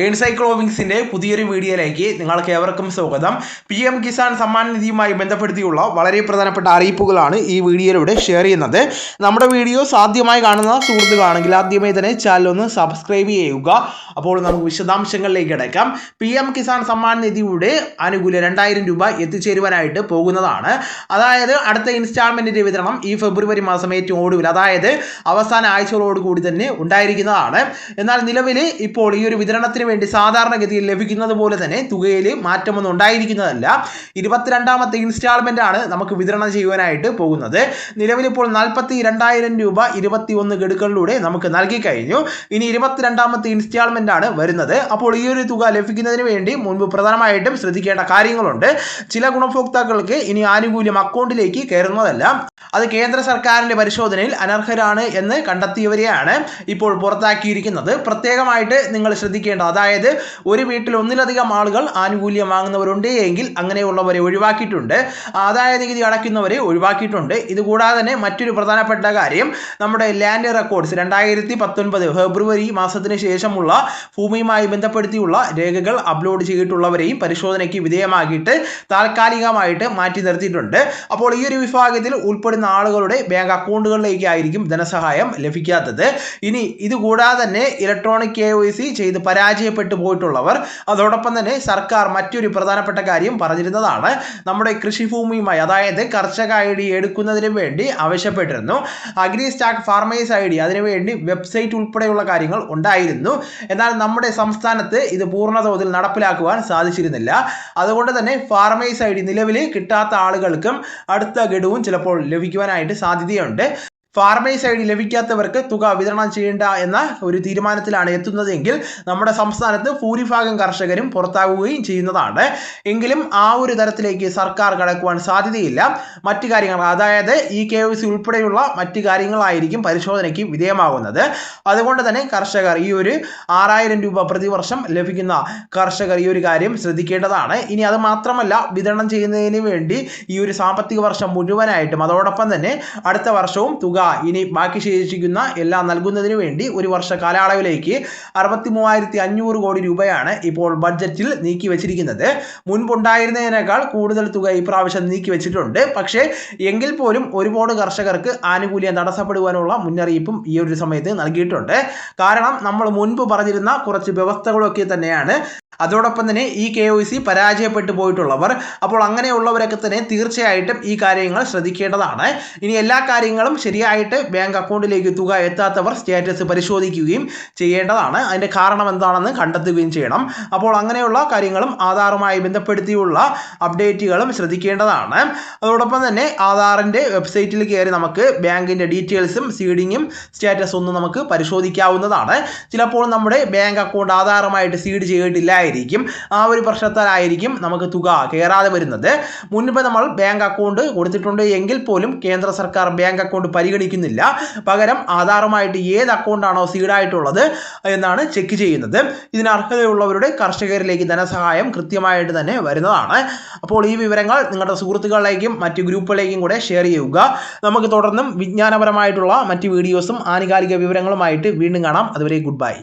ഏൺസൈക്ലോവിങ്സിന്റെ പുതിയൊരു വീഡിയോയിലേക്ക് നിങ്ങൾക്ക് ഏവർക്കും സ്വാഗതം. പി എം കിസാൻ സമ്മാൻ നിധിയുമായി ബന്ധപ്പെടുത്തിയുള്ള വളരെ പ്രധാനപ്പെട്ട അറിയിപ്പുകളാണ് ഈ വീഡിയോയിലൂടെ ഷെയർ ചെയ്യുന്നത്. നമ്മുടെ വീഡിയോ സാധ്യമായി കാണുന്ന സുഹൃത്തുക്കളാണെങ്കിൽ ആദ്യമേ തന്നെ ചാനൽ ഒന്ന് സബ്സ്ക്രൈബ് ചെയ്യുക. അപ്പോൾ നമുക്ക് വിശദാംശങ്ങളിലേക്ക് കിടക്കാം. പി എം കിസാൻ സമ്മാൻ നിധിയുടെ ആനുകൂല്യം രണ്ടായിരം രൂപ എത്തിച്ചേരുവാനായിട്ട് പോകുന്നതാണ്. അതായത് അടുത്ത ഇൻസ്റ്റാൾമെന്റിന്റെ വിതരണം ഈ ഫെബ്രുവരി മാസം ഏറ്റവും ഒടുവിൽ അതായത് അവസാന ആഴ്ചകളോടുകൂടി തന്നെ ഉണ്ടായിരിക്കുന്നതാണ്. എന്നാൽ നിലവിൽ ഇപ്പോൾ ഈ ഒരു വിതരണത്തിന് വേണ്ടി സാധാരണഗതിയിൽ ലഭിക്കുന്നത് പോലെ തന്നെ തുകയിൽ മാറ്റമൊന്നും ഉണ്ടായിരിക്കുന്നതല്ല. ഇരുപത്തിരണ്ടാമത്തെ ഇൻസ്റ്റാൾമെന്റ് ആണ് നമുക്ക് വിതരണം ചെയ്യുവാനായിട്ട് പോകുന്നത്. നിലവിലിപ്പോൾ നാൽപ്പത്തി രണ്ടായിരം രൂപ ഇരുപത്തി ഒന്ന് ഗഡുക്കളിലൂടെ നമുക്ക് നൽകി കഴിഞ്ഞു. ഇനി ഇരുപത്തിരണ്ടാമത്തെ ഇൻസ്റ്റാൾമെന്റ് ആണ് വരുന്നത്. അപ്പോൾ ഈ ഒരു തുക ലഭിക്കുന്നതിന് വേണ്ടി മുൻപ് പ്രധാനമായിട്ടും ശ്രദ്ധിക്കേണ്ട കാര്യങ്ങളുണ്ട്. ചില ഗുണഭോക്താക്കൾക്ക് ഇനി ആനുകൂല്യം അക്കൗണ്ടിലേക്ക് കയറുന്നതല്ല. അത് കേന്ദ്ര സർക്കാരിന്റെ പരിശോധനയിൽ അനർഹരാണ് എന്ന് കണ്ടെത്തിയവരെയാണ് ഇപ്പോൾ പുറത്താക്കിയിരിക്കുന്നത്. പ്രത്യേകമായിട്ട് നിങ്ങൾ ശ്രദ്ധിക്കേണ്ടത് അതായത് ഒരു വീട്ടിൽ ഒന്നിലധികം ആളുകൾ ആനുകൂല്യം വാങ്ങുന്നവരുണ്ട് എങ്കിൽ അങ്ങനെയുള്ളവരെ ഒഴിവാക്കിയിട്ടുണ്ട്. ആദായ നികുതി അടയ്ക്കുന്നവരെ ഒഴിവാക്കിയിട്ടുണ്ട്. ഇതുകൂടാതെ തന്നെ മറ്റൊരു പ്രധാനപ്പെട്ട കാര്യം നമ്മുടെ ലാൻഡ് റെക്കോർഡ്സ് രണ്ടായിരത്തി പത്തൊൻപത് ഫെബ്രുവരി മാസത്തിന് ശേഷമുള്ള ഭൂമിയുമായി ബന്ധപ്പെടുത്തിയുള്ള രേഖകൾ അപ്ലോഡ് ചെയ്തിട്ടുള്ളവരെയും പരിശോധനയ്ക്ക് വിധേയമാക്കിയിട്ട് താൽക്കാലികമായിട്ട് മാറ്റി നിർത്തിയിട്ടുണ്ട്. അപ്പോൾ ഈ ഒരു വിഭാഗത്തിൽ ഉൾപ്പെടുന്ന ആളുകളുടെ ബാങ്ക് അക്കൗണ്ടുകളിലേക്കായിരിക്കും ധനസഹായം ലഭിക്കാത്തത്. ഇനി ഇതുകൂടാതെ തന്നെ ഇലക്ട്രോണിക് കെ ഒ സി ചെയ്ത് പരാജയപ്പെട്ടു പോയിട്ടുള്ളവർ അതോടൊപ്പം തന്നെ സർക്കാർ മറ്റൊരു പ്രധാനപ്പെട്ട കാര്യം പറഞ്ഞിരുന്നതാണ്. നമ്മുടെ കൃഷിഭൂമിയുമായി അതായത് കർഷക ഐ ഡി എടുക്കുന്നതിന് വേണ്ടി ആവശ്യപ്പെട്ടിരുന്നു. Agri stack farmers I D അതിനുവേണ്ടി വെബ്സൈറ്റ് ഉൾപ്പെടെയുള്ള കാര്യങ്ങൾ ഉണ്ടായിരുന്നു. എന്നാൽ നമ്മുടെ സംസ്ഥാനത്ത് ഇത് പൂർണതോതിൽ നടപ്പിലാക്കുവാൻ സാധിച്ചിരുന്നില്ല. അതുകൊണ്ട് തന്നെ ഫാർമേഴ്സ് ഐ ഡി നിലവിൽ കിട്ടാത്ത ആളുകൾക്കും അടുത്ത ഗഡുവും ചിലപ്പോൾ ലഭിക്കുവാനായിട്ട് സാധ്യതയുണ്ട്. ഫാർമേഴ്സ് ഐ ഡി ലഭിക്കാത്തവർക്ക് തുക വിതരണം ചെയ്യേണ്ട എന്ന ഒരു തീരുമാനത്തിലാണ് എത്തുന്നതെങ്കിൽ നമ്മുടെ സംസ്ഥാനത്ത് ഭൂരിഭാഗം കർഷകരും പുറത്താകുകയും ചെയ്യുന്നതാണ്. എങ്കിലും ആ ഒരു തരത്തിലേക്ക് സർക്കാർ കടക്കുവാൻ സാധ്യതയില്ല. മറ്റു കാര്യങ്ങൾ അതായത് ഈ കെ ഒ സി ഉൾപ്പെടെയുള്ള മറ്റു കാര്യങ്ങളായിരിക്കും പരിശോധനയ്ക്ക് വിധേയമാകുന്നത്. അതുകൊണ്ട് തന്നെ കർഷകർ ഈ ഒരു ആറായിരം രൂപ പ്രതിവർഷം ലഭിക്കുന്ന കർഷകർ ഈ ഒരു കാര്യം ശ്രദ്ധിക്കേണ്ടതാണ്. ഇനി അത് മാത്രമല്ല വിതരണം ചെയ്യുന്നതിന് വേണ്ടി ഈ ഒരു സാമ്പത്തിക വർഷം മുഴുവനായിട്ടും അതോടൊപ്പം തന്നെ അടുത്ത വർഷവും തുക ഇനി ബാക്കി ശേഷിക്കുന്ന എല്ലാം നൽകുന്നതിന് വേണ്ടി ഒരു വർഷ കാലയളവിലേക്ക് അറുപത്തി മൂവായിരത്തി അഞ്ഞൂറ് കോടി രൂപയാണ് ഇപ്പോൾ ബഡ്ജറ്റിൽ നീക്കി വെച്ചിരിക്കുന്നത്. മുൻപുണ്ടായിരുന്നതിനേക്കാൾ കൂടുതൽ തുക ഇപ്രാവശ്യം നീക്കി വെച്ചിട്ടുണ്ട്. പക്ഷേ എങ്കിൽ പോലും ഒരുപാട് കർഷകർക്ക് ആനുകൂല്യം തടസ്സപ്പെടുവാനുള്ള മുന്നറിയിപ്പും ഈ ഒരു സമയത്ത് നൽകിയിട്ടുണ്ട്. കാരണം നമ്മൾ മുൻപ് പറഞ്ഞിരുന്ന കുറച്ച് വ്യവസ്ഥകളൊക്കെ തന്നെയാണ്. അതോടൊപ്പം തന്നെ ഈ കെ ഒ സി പരാജയപ്പെട്ടു പോയിട്ടുള്ളവർ അപ്പോൾ അങ്ങനെയുള്ളവരൊക്കെ തന്നെ തീർച്ചയായിട്ടും ഈ കാര്യങ്ങൾ ശ്രദ്ധിക്കേണ്ടതാണ്. ഇനി എല്ലാ കാര്യങ്ങളും ശരിയായിട്ട് ബാങ്ക് അക്കൗണ്ടിലേക്ക് തുക എത്താത്തവർ സ്റ്റാറ്റസ് പരിശോധിക്കുകയും ചെയ്യേണ്ടതാണ്. അതിന്റെ കാരണം എന്താണെന്ന് കണ്ടെത്തുകയും ചെയ്യണം. അപ്പോൾ അങ്ങനെയുള്ള കാര്യങ്ങളും ആധാറുമായി ബന്ധപ്പെടുത്തിയുള്ള അപ്ഡേറ്റുകളും ശ്രദ്ധിക്കേണ്ടതാണ്. അതോടൊപ്പം തന്നെ ആധാറിന്റെ വെബ്സൈറ്റിൽ കയറി നമുക്ക് ബാങ്കിന്റെ ഡീറ്റെയിൽസും സീഡിങ്ങും സ്റ്റാറ്റസ് ഒന്നും നമുക്ക് പരിശോധിക്കാവുന്നതാണ്. ചിലപ്പോൾ നമ്മുടെ ബാങ്ക് അക്കൗണ്ട് ആധാറുമായിട്ട് സീഡ് ചെയ്തിട്ടില്ല ആയിരിക്കും. ആ ഒരു പ്രശ്നത്താലായിരിക്കും നമുക്ക് തുക കയറാതെ വരുന്നത്. മുൻപ് നമ്മൾ ബാങ്ക് അക്കൗണ്ട് കൊടുത്തിട്ടുണ്ട് എങ്കിൽ പോലും കേന്ദ്ര സർക്കാർ ബാങ്ക് അക്കൗണ്ട് പരിഗണിക്കുന്നില്ല. പകരം ആധാറുമായിട്ട് ഏത് അക്കൗണ്ടാണോ സീഡായിട്ടുള്ളത് എന്നാണ് ചെക്ക് ചെയ്യുന്നത്. ഇതിന് അർഹതയുള്ളവരുടെ കർഷകരിലേക്ക് ധനസഹായം കൃത്യമായിട്ട് തന്നെ വരുന്നതാണ്. അപ്പോൾ ഈ വിവരങ്ങൾ നിങ്ങളുടെ സുഹൃത്തുക്കളിലേക്കും മറ്റ് ഗ്രൂപ്പുകളിലേക്കും കൂടെ ഷെയർ ചെയ്യുക. നമുക്ക് തുടർന്നും വിജ്ഞാനപരമായിട്ടുള്ള മറ്റ് വീഡിയോസും ആനുകാലിക വിവരങ്ങളുമായിട്ട് വീണ്ടും കാണാം. അതുവരെ ഗുഡ് ബൈ